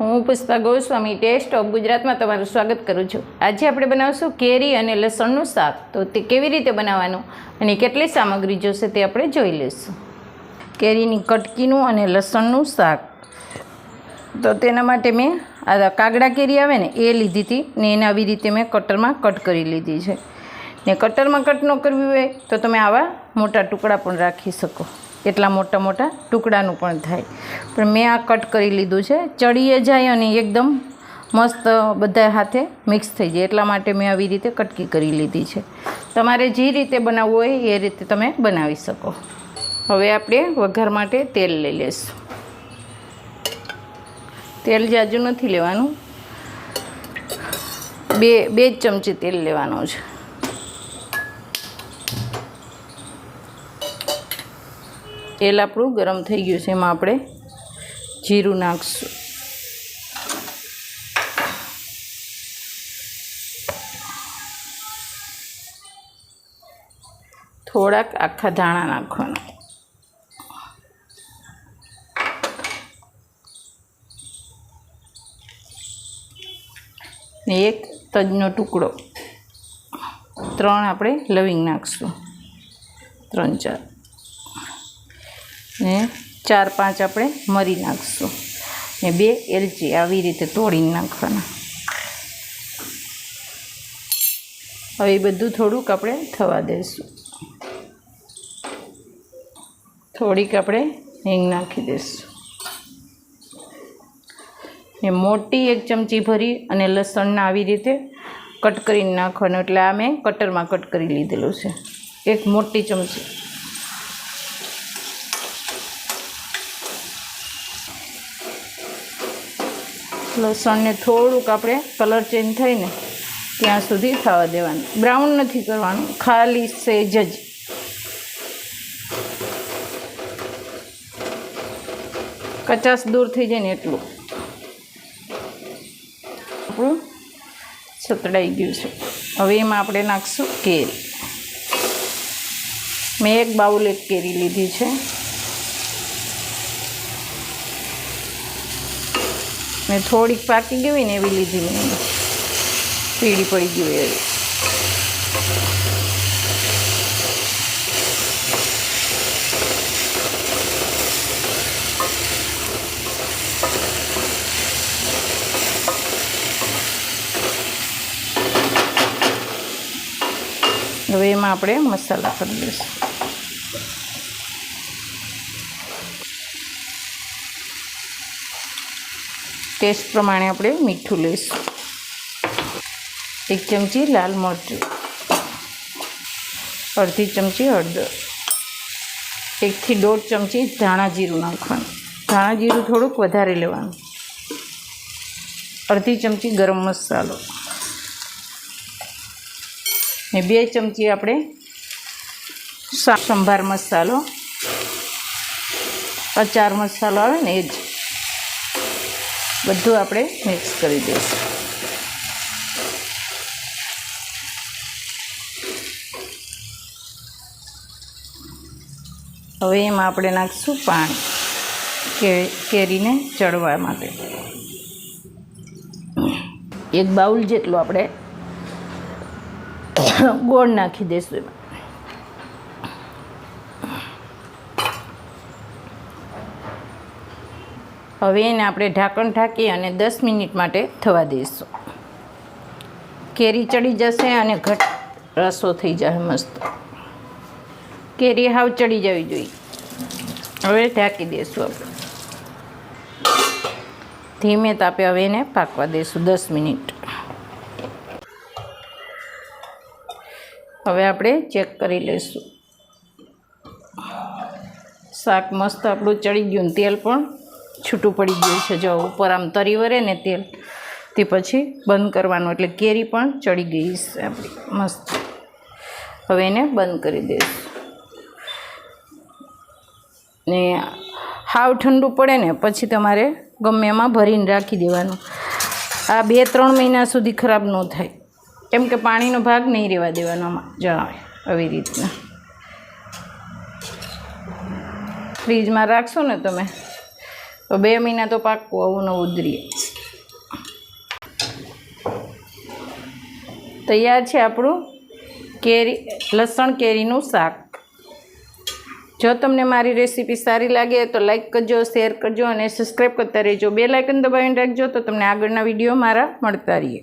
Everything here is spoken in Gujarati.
હું પુષ્પા ગોસ્વામી ટેસ્ટ ઓફ ગુજરાતમાં તમારું સ્વાગત કરું છું. આજે આપણે બનાવશું કેરી અને લસણનું શાક. તો તે કેવી રીતે બનાવવાનું અને કેટલી સામગ્રી જોશે તે આપણે જોઈ લઈશું. કેરીની કટકીનું અને લસણનું શાક. તો તેના માટે મેં આ કાગડા કેરી આવે ને, એ લીધી હતી ને એને આવી રીતે મેં કટરમાં કટ કરી લીધી છે. ને કટરમાં કટ ન કરવી હોય તો તમે આવા મોટા ટુકડા પણ રાખી શકો. એટલા મોટા મોટા ટુકડાનું પણ થાય. પણ મેં આ કટ કરી લીધું છે. ચડીએ જાય અને એકદમ મસ્ત બધા હાથે મિક્સ થઈ જાય. એટલા માટે મેં આવી રીતે કટકી કરી લીધી છે. તમારે જે રીતે બનાવવું હોય એ રીતે તમે બનાવી શકો. હવે આપણે વઘાર માટે તેલ લઈ લઈશું તેલ જાજુ નથી લેવાનું. બે બે ચમચી તેલ લેવાનું છે. તેલ આપણું ગરમ થઈ ગયું છે. એમાં આપણે જીરું નાખશું. થોડાક આખા ધાણા નાખવાના. ને એક તજનો ટુકડો. ત્રણ આપણે લવિંગ નાખશું. ત્રણ ચાર. ને ચાર પાંચ આપણે મરી નાખશું. ને બે એલચી આવી રીતે તોડીને નાખવાના. હવે એ બધું થોડુંક આપણે થવા દઈશું થોડીક આપણે હિંગ નાખી દઈશું ને મોટી એક ચમચી ભરી અને લસણના આવી રીતે કટ કરીને નાખવાનું. એટલે આ મેં કટરમાં કટ કરી લીધેલું છે. એક મોટી ચમચી. લસણને થોડુંક આપણે કલર ચેન્જ થઈને ત્યાં સુધી થવા દેવાનું. બ્રાઉન નથી કરવાનું, ખાલી સેજ જ. કચાસ દૂર થઈ જાય ને એટલું. આપણું સતડાઈ ગયું છે. હવે એમાં આપણે નાખશું કેરી. મેં એક બાઉલ એક કેરી લીધી છે. મેં થોડીક પાકી ગઈ ને એવી લીધી મેં. પીળી પડી ગયું એવી. હવે એમાં આપણે મસાલા કરી દઈશું. ટેસ્ટ પ્રમાણે આપણે મીઠું લઈશું. એક ચમચી લાલ મરચું, અડધી ચમચી હળદર, એકથી દોઢ ચમચી ધાણા જીરું નાખવાનું. ધાણા જીરું થોડુંક વધારે લેવાનું. અડધી ચમચી ગરમ મસાલો. ને બે ચમચી આપણે સંભાર મસાલો. અચાર મસાલો આવે ને એ જ. બધું આપણે મિક્સ કરી દઈશું. હવે એમાં આપણે નાખીશું પાણી કે કેરીને ચડવા માટે. એક બાઉલ જેટલું આપણે ગોળ નાખી દઈશું એમાં. હવે એને આપણે ઢાંકણ ઢાંકી અને દસ મિનિટ માટે થવા દઈશું. કેરી ચડી જશે અને ઘટ રસો થઈ જશે મસ્ત. કેરી હાવ ચડી જવી જોઈએ. હવે ઢાંકી દઈશું આપણે. ધીમે તાપે હવે એને પાકવા દઈશું દસ મિનિટ. હવે આપણે ચેક કરી લઈશું. શાક મસ્ત આપણું ચડી ગયું તેલ પણ છૂટું પડી ગયું છે. જો ઉપર આમ તરી વરે ને તેલ, તે પછી બંધ કરવાનું. એટલે કેરી પણ ચડી ગઈ છે આપણી. મસ્ત. હવે એને બંધ કરી દઈશું. ને હાવ ઠંડુ પડે ને, પછી તમારે ગમે એમાં ભરીને રાખી દેવાનું. આ બે ત્રણ મહિના સુધી ખરાબ ન થાય. કેમ કે પાણીનો ભાગ નહીં રહેવા દેવાનો જણાવે આવી રીતના. ફ્રીજમાં રાખશો ને તમે? તો બે મહિના તો પાકું આવું નવું ઉધરીએ. તૈયાર છે આપણું કેરી, લસણ કેરીનું શાક. જો તમને મારી રેસીપી સારી લાગે તો લાઇક કરજો, શેર કરજો અને સબસ્ક્રાઈબ કરતા રહેજો. બે લાઇકન દબાવીને રાખજો તો તમને આગળના વીડિયો મારા મળતા રહીએ.